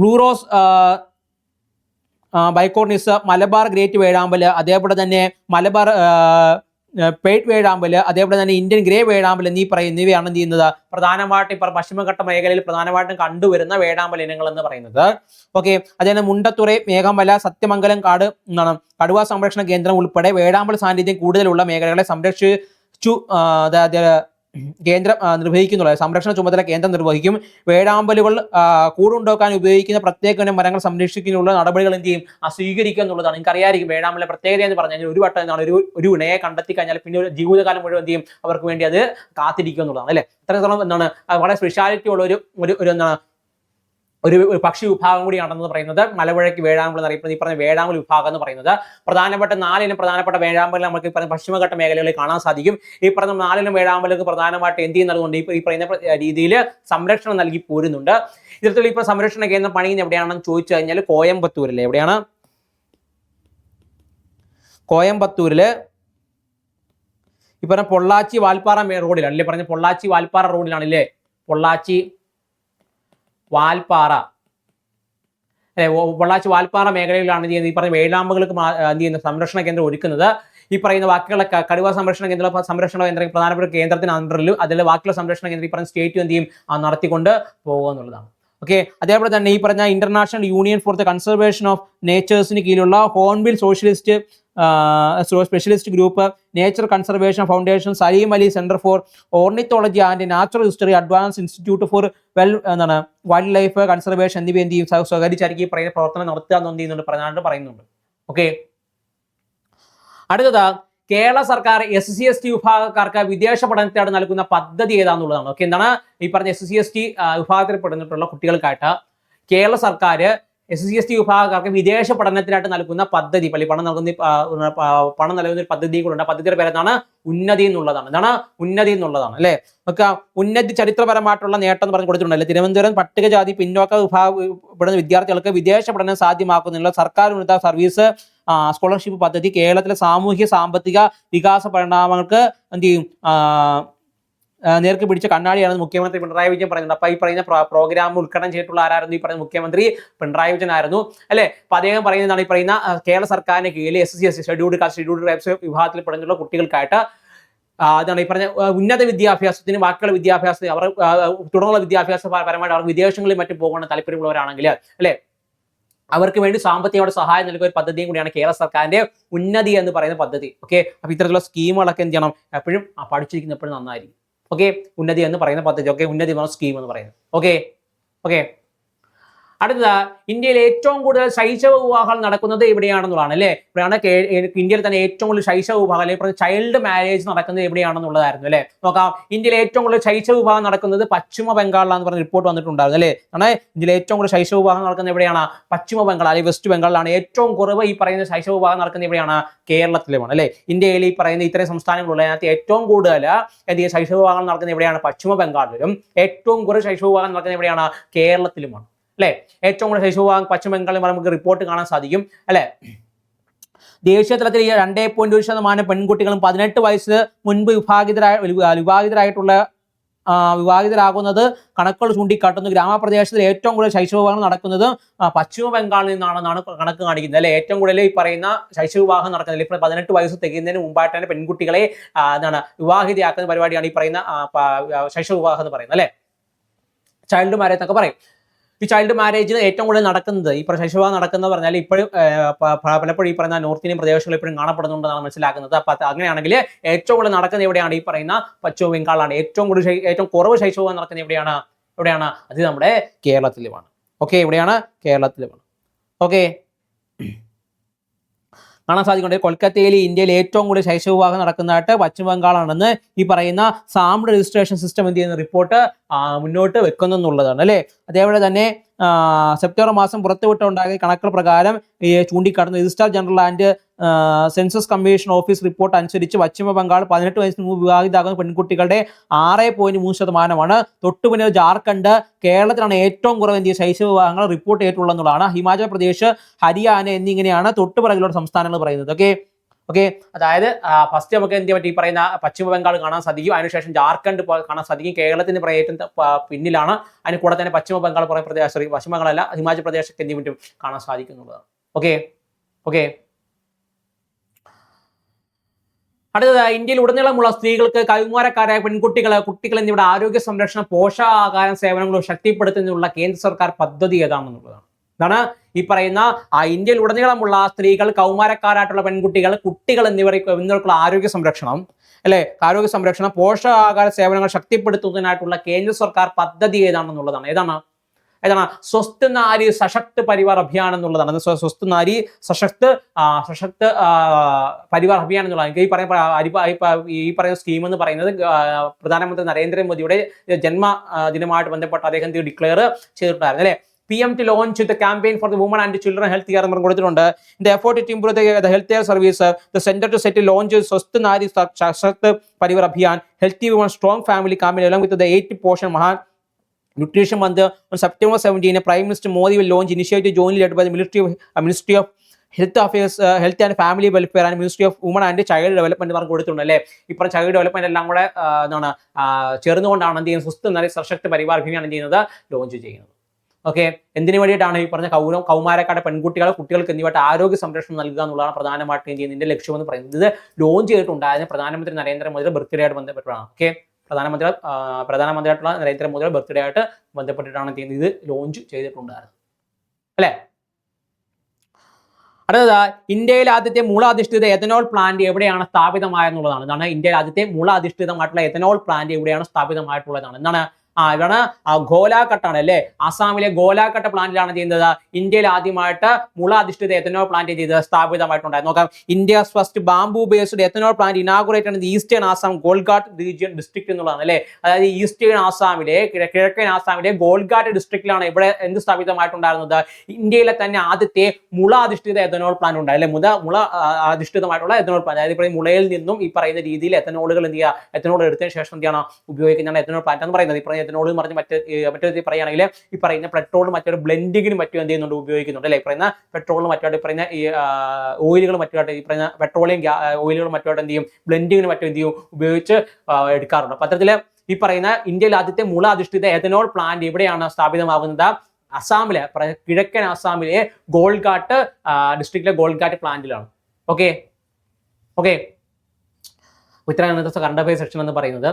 ബ്ലൂറോസ് ബൈക്കോണിസ് മലബാർ ഗ്രേറ്റ് വേഴാമ്പൽ അതേപോലെ തന്നെ മലബാർ പേട്ട് വേഴാമ്പൽ അതേപോലെ തന്നെ ഇന്ത്യൻ ഗ്രേ വേഴാമ്പൽ എന്നീ പറയുന്നവയാണ് എന്ത് ചെയ്യുന്നത്? പ്രധാനമായിട്ടും ഇപ്പം പശ്ചിമഘട്ട മേഖലയിൽ പ്രധാനമായിട്ടും കണ്ടുവരുന്ന വേഴാമ്പൽ ഇനങ്ങൾ എന്ന് പറയുന്നത്. ഓക്കെ അതേ മുണ്ടത്തുറൈ മേഘമല സത്യമംഗലം കാട് എന്നാണ്. കടുവ സംരക്ഷണ കേന്ദ്രം ഉൾപ്പെടെ വേഴാമ്പൽ സാന്നിധ്യം കൂടുതലുള്ള മേഖലകളെ സംരക്ഷിച്ചു കേന്ദ്രം നിർവഹിക്കുന്നുള്ള. സംരക്ഷണ ചുമതല കേന്ദ്രം നിർവഹിക്കും. വേഴാമ്പലുകൾ ആ, കൂടുണ്ടാക്കാൻ ഉപയോഗിക്കുന്ന പ്രത്യേക ഇനം മരങ്ങൾ സംരക്ഷിക്കുന്നതിനുള്ള നടപടികൾ എന്ത് ചെയ്യും? സ്വീകരിക്കുക എന്നുള്ളതാണ്. എനിക്ക് അറിയായിരിക്കും വേഴാമ്പലിന്റെ പ്രത്യേകത എന്ന് പറഞ്ഞു കഴിഞ്ഞാൽ ഒരു വട്ടം എന്താണ്? ഒരു ഒരു ഇണയെ കണ്ടെത്തി കഴിഞ്ഞാൽ പിന്നെ ഒരു ജീവിതകാലം മുഴുവൻ എന്ത് ചെയ്യും? അവർക്ക് വേണ്ടി അത് കാത്തിരിക്കുക എന്നുള്ളതാണ് അല്ലെ? അത്രത്തോളം എന്താണ്? വളരെ സ്പെഷ്യാലിറ്റി ഉള്ള ഒരു ഒരു എന്താണ്? ഒരു പക്ഷി വിഭാഗം കൂടിയാണെന്ന് പറയുന്നത് മലമ്പുഴയ്ക്ക് വേഴാമ്പൽ എന്നറിയപ്പെടുന്ന ഈ പറഞ്ഞ വേഴാമ്പൽ വിഭാഗം എന്ന് പറയുന്നത് പ്രധാനപ്പെട്ട നാലിനും പ്രധാനപ്പെട്ട വേഴാമ്പൽ നമുക്ക് ഈ പറഞ്ഞ പശ്ചിമഘട്ട മേഖലകളിൽ കാണാൻ സാധിക്കും. ഈ പറഞ്ഞ നാലിനും വേഴാമ്പലുകൾക്ക് പ്രധാനമായിട്ട് എന്ത് ചെയ്യുന്നതുകൊണ്ട് ഈ പറയുന്ന രീതിയിൽ സംരക്ഷണം നൽകി പോരുന്നുണ്ട്. ഇതിൽ ഇപ്പൊ സംരക്ഷണ കേന്ദ്രം പണിയുന്ന എവിടെയാണെന്ന് ചോദിച്ചു കഴിഞ്ഞാൽ കോയമ്പത്തൂരിലെ. എവിടെയാണ്? കോയമ്പത്തൂരിൽ. ഈ പറഞ്ഞ പൊള്ളാച്ചി വാൽപ്പാറ റോഡിലാണ്. അല്ലേ? പറഞ്ഞ പൊള്ളാച്ചി വാൽപ്പാറ റോഡിലാണ് അല്ലേ പൊള്ളാച്ചി വാൽപ്പാറ. അല്ലെ പൊള്ളാച്ചി വാൽപ്പാറ മേഖലയിലാണ് ഈ പറഞ്ഞ വേഴാമ്പുകൾക്ക് എന്ത് ചെയ്യുന്ന സംരക്ഷണ കേന്ദ്രം ഒരുക്കുന്നത്. ഈ പറയുന്ന ബാക്കിയുള്ള കടുവ സംരക്ഷണ കേന്ദ്ര സംരക്ഷണ കേന്ദ്രം പ്രധാനപ്പെട്ട കേന്ദ്രത്തിന് അണ്ടറിലും അതിൽ ബാക്കിയുള്ള സംരക്ഷണ കേന്ദ്രം ഈ പറഞ്ഞ സ്റ്റേറ്റും എന്ത് ചെയ്യും? നടത്തിക്കൊണ്ട് പോകുക എന്നുള്ളതാണ്. ഓക്കെ അതേപോലെ തന്നെ ഈ പറഞ്ഞ international union for the conservation of നേച്ചേഴ്സിന് കീഴിലുള്ള hornbill socialist specialist group nature conservation foundation Salim Ali centre for ornithology and natural history advance institute for well എന്താണ് വൈൽഡ് ലൈഫ് കൺസർവേഷൻ എന്നിവ എന്ത് ചെയ്യും? സഹ- സഹകരിച്ചായിരിക്കും ഈ പറയുന്ന പ്രവർത്തനം നടത്തുക എന്ന് എന്ത് ചെയ്യുന്നുണ്ട് പ്രധാനമായിട്ട് പറയുന്നുണ്ട്. ഓക്കെ അടുത്തത് കേരള സർക്കാർ എസ് സി എസ് ടി വിഭാഗക്കാർക്ക് വിദേശ പഠനത്തിനായിട്ട് നൽകുന്ന പദ്ധതി ഏതാന്നുള്ളതാണ്. ഓക്കെ എന്താണ്? ഈ പറഞ്ഞ എസ് സി എസ് ടി വിഭാഗത്തിൽ പെടുന്നിട്ടുള്ള കുട്ടികൾക്കായിട്ട് കേരള സർക്കാർ എസ് സി എസ് ടി വിഭാഗക്കാർക്ക് വിദേശ പഠനത്തിനായിട്ട് നൽകുന്ന പദ്ധതി പള്ളി പണം നൽകുന്ന പണം നൽകുന്ന ഒരു പദ്ധതി കൂടെ പദ്ധതിയുടെ പേര് എന്താണ്? ഉന്നതി എന്നുള്ളതാണ്. എന്താണ്? ഉന്നതി എന്നുള്ളതാണ് അല്ലെ? നമുക്ക് ഉന്നതി ചരിത്രപരമായിട്ടുള്ള നേട്ടം എന്ന് പറഞ്ഞു കൊടുത്തിട്ടുണ്ടല്ലേ തിരുവനന്തപുരം പട്ടികജാതി പിന്നോക്ക വിഭാഗപ്പെടുന്ന വിദ്യാർത്ഥികൾക്ക് വിദേശ പഠനം സാധ്യമാക്കുന്നതിനുള്ള സർക്കാർ ഉന്നത സർവീസ് സ്കോളർഷിപ്പ് പദ്ധതി കേരളത്തിലെ സാമൂഹ്യ സാമ്പത്തിക വികാസ പരിണാമങ്ങൾക്ക് എന്ത് ചെയ്യും? നേർക്ക് പിടിച്ച കണ്ണാടിയാണ് മുഖ്യമന്ത്രി പിണറായി വിജയൻ പറയുന്നത് അപ്പൊ ഈ പറയുന്ന പ്രോഗ്രാം ഉദ്ഘാടനം ചെയ്തിട്ടുള്ള ആരായിരുന്നു? ഈ പറയുന്ന മുഖ്യമന്ത്രി പിണറായി വിജയൻ ആയിരുന്നു. അല്ലെ? അപ്പൊ അദ്ദേഹം പറയുന്നതാണ് ഈ പറയുന്ന കേരള സർക്കാരിന് കീഴിൽ S C S scheduled caste scheduled വിഭാഗത്തിൽ പെടുന്നുള്ള കുട്ടികൾക്കായിട്ട് അതാണ് ഈ പറഞ്ഞ ഉന്നത വിദ്യാഭ്യാസത്തിന് ബാക്കിയുള്ള വിദ്യാഭ്യാസത്തിന് അവർ തുടർന്നുള്ള വിദ്യാഭ്യാസ പരമായിട്ട് അവർക്ക് വിദേശങ്ങളിൽ മറ്റും പോകണം താല്പര്യമുള്ളവരാണെങ്കിൽ അല്ലെ? അവർക്ക് വേണ്ടി സാമ്പത്തികമായിട്ട് സഹായം നൽകുന്ന ഒരു പദ്ധതിയും കൂടിയാണ് കേരള സർക്കാരിന്റെ ഉന്നതി എന്ന് പറയുന്ന പദ്ധതി. ഓക്കെ? അപ്പൊ ഇത്തരത്തിലുള്ള സ്കീമുകളൊക്കെ എന്ത് ചെയ്യണം? എപ്പോഴും പഠിച്ചിരിക്കുന്ന എപ്പോഴും നന്നായിരിക്കും. ഓക്കെ ഉന്നതി എന്ന് പറയുന്ന പദ്ധതി. ഓക്കെ ഉന്നതി സ്കീം എന്ന് പറയുന്നത്. ഓക്കെ ഓക്കെ അടുത്തത് ഇന്ത്യയിൽ ഏറ്റവും കൂടുതൽ ശൈശവ വിവാഹങ്ങൾ നടക്കുന്നത് എവിടെയാണെന്നുള്ളതാണ് അല്ലേ? ഇവിടെയാണ് ഇന്ത്യയിൽ തന്നെ ഏറ്റവും കൂടുതൽ ശൈശവ വിവാഹം അല്ലെങ്കിൽ ചൈൽഡ് മാരേജ് നടക്കുന്നത് എവിടെയാണെന്നുള്ളതായിരുന്നു അല്ലേ? നോക്കാം ഇന്ത്യയിൽ ഏറ്റവും കൂടുതൽ ശൈശവ വിവാഹം നടക്കുന്നത് പശ്ചിമ ബംഗാളിലാണെന്ന് പറഞ്ഞ റിപ്പോർട്ട് വന്നിട്ടുണ്ടായിരുന്നു അല്ലേ? ആണ് ഇന്ത്യയിൽ ഏറ്റവും കൂടുതൽ ശൈശവ വിവാഹം നടക്കുന്നത് എവിടെയാണ്? പശ്ചിമ ബംഗാൾ അല്ലെങ്കിൽ വെസ്റ്റ് ബംഗാളിലാണ് ഏറ്റവും കുറവ് ഈ പറയുന്ന ശൈശവ വിവാഹം നടക്കുന്നത് എവിടെയാണ്? കേരളത്തിലുമാണ് അല്ലേ? ഇന്ത്യയിൽ ഈ പറയുന്ന ഇത്രയും സംസ്ഥാനങ്ങളുള്ള അതിനകത്ത് ഏറ്റവും കൂടുതൽ എന്തെങ്കിലും ശൈശവ വിവാഹങ്ങൾ നടക്കുന്നത് എവിടെയാണ്? പശ്ചിമ ബംഗാളിലും ഏറ്റവും കുറവ് ശൈശവ വിവാഹം നടക്കുന്നത് എവിടെയാണ്? കേരളത്തിലുമാണ്. അല്ലെ? ഏറ്റവും കൂടുതൽ ശൈശവ വിവാഹം പശ്ചിമ ബംഗാളിൽ നമുക്ക് റിപ്പോർട്ട് കാണാൻ സാധിക്കും. അല്ലെ? ദേശീയ തലത്തിൽ ഈ രണ്ടേ പോയിന്റ് ഒരു ശതമാനം പെൺകുട്ടികളും പതിനെട്ട് വയസ്സ് മുൻപ് വിഭാഗിതരായ വിവാഹിതരായിട്ടുള്ള ആ, വിവാഹിതരാകുന്നത് കണക്കുകൾ ചൂണ്ടിക്കാട്ടുന്നു. ഗ്രാമപ്രദേശത്തിൽ ഏറ്റവും കൂടുതൽ ശൈശവ വിവാഹം നടക്കുന്നത് പശ്ചിമ ബംഗാളിൽ നിന്നാണെന്നാണ് കണക്ക് കാണിക്കുന്നത്. അല്ലെ? ഏറ്റവും കൂടുതൽ ഈ പറയുന്ന ശൈശവ വിവാഹം നടക്കുന്നത്. ഇപ്പോൾ പതിനെട്ട് വയസ്സ് തികയുന്നതിന് മുമ്പായിട്ട് തന്നെ പെൺകുട്ടികളെ എന്താണ് വിവാഹിതയാക്കുന്ന പരിപാടിയാണ് ഈ പറയുന്ന ശൈശവവിവാഹം എന്ന് പറയുന്നത്. അല്ലെ? ചൈൽഡ് മാരേജ് എന്നൊക്കെ പറയും. ഈ ചൈൽഡ് മാരേജ് ഏറ്റവും കൂടുതൽ നടക്കുന്നത് ഈ ശിശുവാ നടക്കുന്നത് പറഞ്ഞാൽ ഇപ്പോഴും പലപ്പോഴും ഈ പറയുന്ന നോർത്ത് ഇന്ത്യൻ പ്രദേശങ്ങളിൽ ഇപ്പോഴും കാണപ്പെടുന്നുണ്ടെന്നാണ് മനസ്സിലാക്കുന്നത്. അപ്പൊ അങ്ങനെയാണെങ്കിൽ ഏറ്റവും കൂടുതൽ നടക്കുന്നത് എവിടെയാണ്? ഈ പറയുന്ന പശ്ചിമ ബംഗാളാണ് ഏറ്റവും കൂടുതൽ ഏറ്റവും കുറവ് ശൈശവ നടക്കുന്നത് എവിടെയാണ്? എവിടെയാണ്? അത് നമ്മുടെ കേരളത്തിലുമാണ്. ഓക്കെ എവിടെയാണ്? കേരളത്തിലുമാണ്. ഓക്കെ കാണാൻ സാധിക്കുന്നുണ്ട്. കൊൽക്കത്തയിൽ ഇന്ത്യയിൽ ഏറ്റവും കൂടുതൽ ശൈശവ വിവാഹം നടക്കുന്നതായിട്ട് പശ്ചിമ ബംഗാളാണെന്ന് ഈ പറയുന്ന സാമ്പിൾ രജിസ്ട്രേഷൻ സിസ്റ്റം എന്ത് ചെയ്യുന്ന റിപ്പോർട്ട് മുന്നോട്ട് വെക്കുന്നു എന്നുള്ളതാണ് അല്ലേ? അതേപോലെ തന്നെ സെപ്റ്റംബർ മാസം പുറത്തുവിട്ടുണ്ടായ കണക്കുകൾ പ്രകാരം ചൂണ്ടിക്കാട്ടുന്ന registrar general and census commission office report അനുസരിച്ച് പശ്ചിമ ബംഗാൾ പതിനെട്ട് വയസ്സിന് മുമ്പ് വിവാഹിതാകുന്ന പെൺകുട്ടികളുടെ ആറ് പോയിന്റ് മൂന്ന് ശതമാനമാണ്. തൊട്ടുപിന്നിൽ ജാർഖണ്ഡ് കേരളത്തിലാണ് ഏറ്റവും കുറവ് എന്ത് ശൈശവ വിവാഹങ്ങൾ റിപ്പോർട്ട് ചെയ്തിട്ടുള്ളതാണ് ഹിമാചൽ പ്രദേശ് ഹരിയാന എന്നിങ്ങനെയാണ് തൊട്ടുപിറകിലുള്ള സംസ്ഥാനങ്ങൾ പറയുന്നത്. ഓക്കെ ഓക്കെ അതായത് ഫസ്റ്റ് നമുക്ക് എന്ത് പറ്റി? ഈ പറയുന്ന പശ്ചിമ ബംഗാൾ കാണാൻ സാധിക്കും. അതിനുശേഷം ജാർഖണ്ഡ് കാണാൻ സാധിക്കും. കേരളത്തിന് ഏറ്റവും പിന്നിലാണ്. അതിന് കൂടെ തന്നെ പശ്ചിമ ബംഗാൾ പുറകെ പ്രദേശം സോറി പശ്ചിമ ബംഗാളല്ല ഹിമാചൽ പ്രദേശൊക്കെ എന്ത് പറ്റും കാണാൻ സാധിക്കുന്നുള്ളതാണ് ഓക്കെ ഓക്കെ അടുത്തത് ഇന്ത്യയിൽ ഉടനീളമുള്ള സ്ത്രീകൾക്ക് കൈമാരക്കാരായ പെൺകുട്ടികൾ കുട്ടികൾ എന്നിവയുടെ ആരോഗ്യ സംരക്ഷണ പോഷകാഹാര സേവനങ്ങളും ശക്തിപ്പെടുത്തുന്നതിനുള്ള കേന്ദ്ര സർക്കാർ പദ്ധതി ഏതാണെന്നുള്ളതാണ്. ഇതാണ് ഈ പറയുന്ന ഇന്ത്യയിൽ ഉടനീളമുള്ള സ്ത്രീകൾ കൗമാരക്കാരായിട്ടുള്ള പെൺകുട്ടികൾ കുട്ടികൾ എന്നിവർ എന്നിവർക്കുള്ള ആരോഗ്യ സംരക്ഷണം അല്ലെ? ആരോഗ്യ സംരക്ഷണം പോഷകാഹാര സേവനങ്ങൾ ശക്തിപ്പെടുത്തുന്നതിനായിട്ടുള്ള കേന്ദ്ര സർക്കാർ പദ്ധതി ഏതാണെന്നുള്ളതാണ്. ഏതാണ്? ഏതാണ്? സ്വസ്ഥ നാരി സശക്ത് പരിവാർ അഭിയാൻ എന്നുള്ളതാണ്. സ്വസ്ത് നാരി സശക്ത് സശക്ത് പരിവാർ അഭിയാൻ എന്നുള്ളതാണ്. ഈ പറയുന്ന ഈ പറയുന്ന സ്കീം എന്ന് പറയുന്നത് പ്രധാനമന്ത്രി നരേന്ദ്രമോദിയുടെ ജന്മദിനമായിട്ട് ബന്ധപ്പെട്ട് അദ്ദേഹം ഡിക്ലെയർ ചെയ്തിട്ടുണ്ടായിരുന്നു അല്ലെ? P M to launch the campaign for the woman and children health care എന്ന് കൊടുത്തിട്ടുണ്ട്. The effort to improve the health care service the centre to set launch Swasth Nari Sashakt Parivar Abhiyaan healthy woman strong family campaign along with the eight Poshan Maah nutrition month on September 17, Prime Minister Modi will launch initiative jointly by ministry the ministry of health affairs health and family welfare and ministry of woman and child development പറഞ്ഞു കൊടുത്തിട്ടുണ്ട് അല്ലേ? ഇപ്പം child development എല്ലാം കൂടെ എന്താണ് ചേർന്നുകൊണ്ടാണ് എന്ത് ചെയ്യുന്നത്? സുസ്ഥ നല്ല സശക്ത പരിവാർ ഭീമിയാണ് എന്ത് ചെയ്യുന്നത് ലോഞ്ച് ചെയ്യുന്നത്. ഓക്കെ? എന്തിനു വേണ്ടിയിട്ടാണ് ഈ പറഞ്ഞ കൗരവ കൗമാരക്കാരുടെ പെൺകുട്ടികളെ കുട്ടികൾക്ക് എന്നിവട്ട് ആരോഗ്യ സംരക്ഷണം നൽകുക എന്നുള്ളതാണ് പ്രധാനമായിട്ടും ചെയ്യുന്നതിന്റെ ലക്ഷ്യമെന്ന് പറയുന്നത്. ഇത് ലോഞ്ച് ചെയ്തിട്ടുണ്ടായിരുന്ന പ്രധാനമന്ത്രി നരേന്ദ്രമോദിയുടെ ബർത്ത്ഡേ ആയിട്ട് ബന്ധപ്പെട്ടാണ്. ഓക്കെ? പ്രധാനമന്ത്രി പ്രധാനമന്ത്രിയായിട്ടുള്ള നരേന്ദ്രമോദിയുടെ ബർത്ത്ഡേ ആയിട്ട് ബന്ധപ്പെട്ടിട്ടാണ് ഇത് ലോഞ്ച് ചെയ്തിട്ടുണ്ടായിരുന്നത് അല്ലേ? അടുത്തത് ഇന്ത്യയിലെ ആദ്യത്തെ മൂളാധിഷ്ഠിത എഥനോൾ പ്ലാന്റ് എവിടെയാണ് സ്ഥാപിതമായെന്നുള്ളതാണ്. എന്താണ് ഇന്ത്യയിലെ ആദ്യത്തെ മൂളാധിഷ്ഠിതമായിട്ടുള്ള എഥനോൾ പ്ലാന്റ് എവിടെയാണ് സ്ഥാപിതമായിട്ടുള്ളതാണ്. എന്താണ്? ആ ഇതാണ് ഗോലാഘട്ടാണ് അല്ലേ ആസാമിലെ ഗോലാഘട്ട പ്ലാന്റിലാണ് ചെയ്യുന്നത് ഇന്ത്യയിൽ ആദ്യമായിട്ട് മുള അധിഷ്ഠിത എത്തനോൾ പ്ലാന്റ് ചെയ്ത് സ്ഥാപിതമായിട്ടുണ്ടായിരുന്നു നോക്കാം. India first bamboo based ethanol plant inaugurate ആണ് eastern Assam Golaghat region district എന്നുള്ളതാണ് അല്ലേ? അതായത് ഈസ്റ്റേൺ ആസാമിലെ കിഴ- കിഴക്കൻ ആസാമിലെ ഗോൾഘാട്ട് ഡിസ്ട്രിക്റ്റിലാണ് ഇവിടെ എന്ത് സ്ഥാപിതമായിട്ടുണ്ടായിരുന്നത്? ഇന്ത്യയിലെ തന്നെ ആദ്യത്തെ മുള അധിഷ്ഠിത എത്തനോൾ പ്ലാന്റ് ഉണ്ട്. അല്ലെ? മുത മുള അധിഷ്ഠിതമായിട്ടുള്ള എത്തനോൾ പ്ലാന്റ് അതായത് ഇപ്പോൾ മുളയിൽ നിന്നും ഈ പറയുന്ന രീതിയിൽ എത്തനോളുകൾ എന്ത് ചെയ്യുക? എത്തനോൾ എടുത്തതിന് ശേഷം എന്ത് ചെയ്യണം? ഉപയോഗിക്കുന്നതാണ് എത്തനോൾ പ്ലാന്റ് എന്ന് പറയുന്നത്. ഈ എന്ന് പറഞ്ഞ് മറ്റേ മറ്റൊരു പറയുകയാണെങ്കിൽ ഈ പറയുന്ന പെട്രോളും മറ്റൊരു ബ്ലെൻഡിങ്ങിന് മറ്റും എന്ത് ചെയ്യുന്നുണ്ട് ഉപയോഗിക്കുന്നുണ്ട് അല്ലെ? പറയുന്ന പെട്രോളും മറ്റുമായിട്ട് പറയുന്ന ഈ ഓയിലുകൾ മറ്റുമായിട്ട് ഈ പറയുന്ന പെട്രോളിയം ഓയിലുകൾ മറ്റുമായിട്ട് എന്ത് ചെയ്യും ബ്ലെൻഡിങ്ങിന് മറ്റും എന്ത് ചെയ്യും ഉപയോഗിച്ച് എടുക്കാറുണ്ട്. അപ്പൊ അത്തരത്തിൽ ഈ പറയുന്ന ഇന്ത്യയിൽ ആദ്യത്തെ മുള അധിഷ്ഠിത എഥനോൾ പ്ലാന്റ് ഇവിടെയാണ് സ്ഥാപിതമാകുന്നത്. അസാമിലെ കിഴക്കൻ അസാമിലെ ഗോൾഘാട്ട് ഡിസ്ട്രിക്റ്റിലെ ഗോൾഘാട്ട് പ്ലാന്റിലാണ്. ഓക്കെ? ഓക്കെ? ഇന്നത്തെ കറണ്ട് അഫയർ സെക്ഷൻ എന്ന് പറയുന്നത്.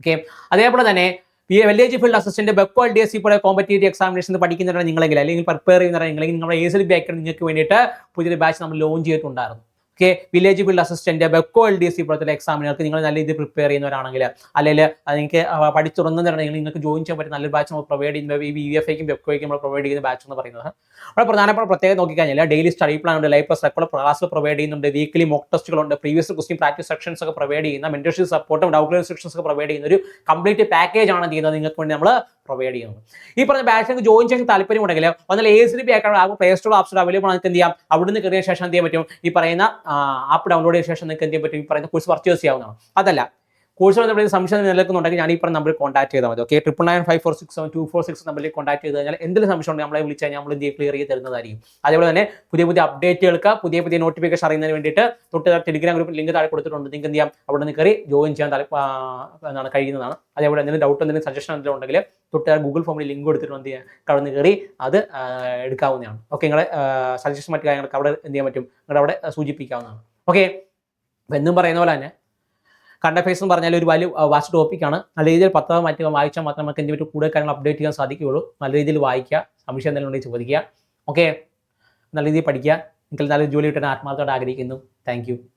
ഓക്കെ? അതേപോലെ തന്നെ ഈ വില്ലേജ് ഫീൽഡ് അസിസ്റ്റന്റ് ബെക്കോ എൽ ഡി എസ് സി പോലെ കോമ്പറ്റേറ്റീവ് എക്സാമിനേഷൻ പഠിക്കുന്നവരാണ് നിങ്ങളെങ്കിൽ അല്ലെങ്കിൽ പ്രിപ്പയർ ചെയ്യുന്നവരാണ് നിങ്ങളെങ്കിൽ നമ്മുടെ എ സി ബാക്ക് നിങ്ങൾക്ക് വേണ്ടിയിട്ട് പുതിയൊരു ബാച്ച് നമ്മൾ ലോഞ്ച് ചെയ്തിട്ടുണ്ടായിരുന്നു. ഓക്കെ വില്ലേജ് ഫീൽഡ് അസിസ്റ്റന്റ് ബെക്കോ എൽ ഡി സി പോലത്തെ എക്സാമിനർക്ക് നിങ്ങൾ നല്ല രീതിയിൽ പ്രിപ്പയർ ചെയ്യുന്നവരാണെങ്കിൽ അല്ലെങ്കിൽ നിങ്ങൾക്ക് പഠിച്ചുറങ്ങുന്നവരാണെങ്കിൽ നിങ്ങൾക്ക് ജോയിൻ ചെയ്യാൻ പറ്റുന്ന നല്ലൊരു ബാച്ച് നമ്മൾ പ്രൊവൈഡ് ചെയ്യുന്ന ഈ വി എഫ് ഐക്കും ബെക്കോയ്ക്കും നമ്മൾ പ്രൊവൈഡ് ചെയ്യുന്ന ബാച്ച് എന്ന് പറയുന്നത്. വളരെ പ്രധാനപ്പെട്ട പ്രത്യേകത നോക്കിക്കഴിഞ്ഞാൽ ഡെയിലി സ്റ്റഡി പ്ലാൻ ഉണ്ട് ലൈഫ് റെക്കോർഡ് ക്ലാസ് പ്രൊവൈഡ് ചെയ്യുന്നുണ്ട് വീക്കിലി മോക്ക് ടെസ്റ്റുകളുണ്ട് പ്രീവിയസ് ക്വസ്റ്റ്യൻ പ്രാക്ടീസ് സെക്ഷൻസ് ഒക്കെ പ്രൊവൈഡ് ചെയ്യുന്ന മെന്റർഷിപ്പ് സപ്പോർട്ടും ഡൗട്ട് സെക്ഷൻസ് ഒക്കെ പ്രൊവൈഡ് ചെയ്യുന്ന ഒരു കംപ്ലീറ്റ് പാക്കേജ് ആണ് ചെയ്യുന്നത്? നിങ്ങൾക്ക് വേണ്ടി നമ്മൾ പ്രൊവൈഡ് ചെയ്യുന്നത് ഈ പറഞ്ഞ ബാച്ചിലേക്ക് ജോയിൻ ചെയ്യാൻ താല്പര്യമുണ്ടെങ്കിൽ ഒന്നല്ല എ സി ബി ആ പ്ലേ സ്റ്റോർ സ്റ്റോർ അവൈലബിൾ ആണ് നിങ്ങൾക്ക് എന്ത് ചെയ്യാം? അവിടുന്ന് കയറിയ ശേഷം എന്ത് ചെയ്യാൻ പറ്റും? ഈ പറയുന്ന ആപ്പ് ഡൗൺലോഡ് ചെയ്ത ശേഷം നിങ്ങൾക്ക് എന്ത് ചെയ്യാൻ പറ്റും? ഈ പറയുന്ന കോഴ്സ് പർച്ചേസ് ചെയ്യാവുന്നതാണ്. അതല്ല കോഴ്സ് ബന്ധപ്പെട്ട സംശയം നിലനിൽക്കുന്നുണ്ടെങ്കിൽ ഞാൻ ഈ പറഞ്ഞ നമ്പറിൽ കോൺടാക്ട് ചെയ്താൽ മതി. Okay triple nine five four six seven two four six നമ്പറിൽ കോൺടാക്ട് ചെയ്ത് കഴിഞ്ഞാൽ എന്തെങ്കിലും സംശയം ഉണ്ടെങ്കിൽ നമ്മളെ വിളിച്ചാൽ നമ്മൾ ഇന്ത്യ ക്ലിയർ ചെയ്ത് തരുന്നതായിരിക്കും. അതേപോലെ തന്നെ പുതിയ പുതിയ അപ്ഡേറ്റുകൾക്ക് പുതിയ പുതിയ നോട്ടിഫിക്കേഷൻ അറിയുന്നതിന് വേണ്ടിയിട്ട് തൊട്ട് ടെലിഗ്രാം ഗ്രൂപ്പ് ലിങ്ക് താഴെ കൊടുത്തിട്ടുണ്ട്. നിങ്ങൾക്ക് എന്ത് ചെയ്യാം? അവിടെ നിന്ന് കയറി ജോയിൻ ചെയ്യാൻ താല്പ എന്താണ് കഴിയുന്നതാണ്. അതേപോലെ എന്തെങ്കിലും ഡൗട്ട് എന്തെങ്കിലും സജഷൻ എന്തെങ്കിലും ഉണ്ടെങ്കിൽ തൊട്ട് ഗൂഗിൾ ഫോമിൽ ലിങ്ക് കൊടുത്തിട്ടുണ്ട്. എന്ത് ചെയ്യാം? കടന്ന് കയറി അത് എടുക്കാവുന്നതാണ്. ഓക്കെ നിങ്ങളെ സജഷൻ മറ്റു കാര്യങ്ങളൊക്കെ അവിടെ എന്ത് ചെയ്യാൻ പറ്റും? നിങ്ങളുടെ അവിടെ സൂചിപ്പിക്കാവുന്നതാണ് ഓക്കെ എന്നും പറയുന്ന പോലെ തന്നെ കണ്ട ഫേസ് എന്ന് പറഞ്ഞാൽ ഒരു വലിയ വാസ്റ്റ് ടോപ്പിക്കാണ് നല്ല രീതിയിൽ പത്താം മാറ്റി വായിച്ചാൽ മാത്രം നമുക്ക് പറ്റും കൂടുതൽ കാര്യങ്ങൾ അപ്ഡേറ്റ് ചെയ്യാൻ സാധിക്കുകയുള്ളൂ. നല്ല രീതിയിൽ വായിക്കുക സംശയം എന്തെങ്കിലും ഉണ്ടെങ്കിൽ ചോദിക്കുക. ഓക്കെ നല്ല രീതിയിൽ പഠിക്കുക. നിങ്ങൾക്ക് നല്ലൊരു ജോലി കിട്ടാൻ ആത്മാർത്ഥമായിട്ട് ആഗ്രഹിക്കുന്നു. താങ്ക്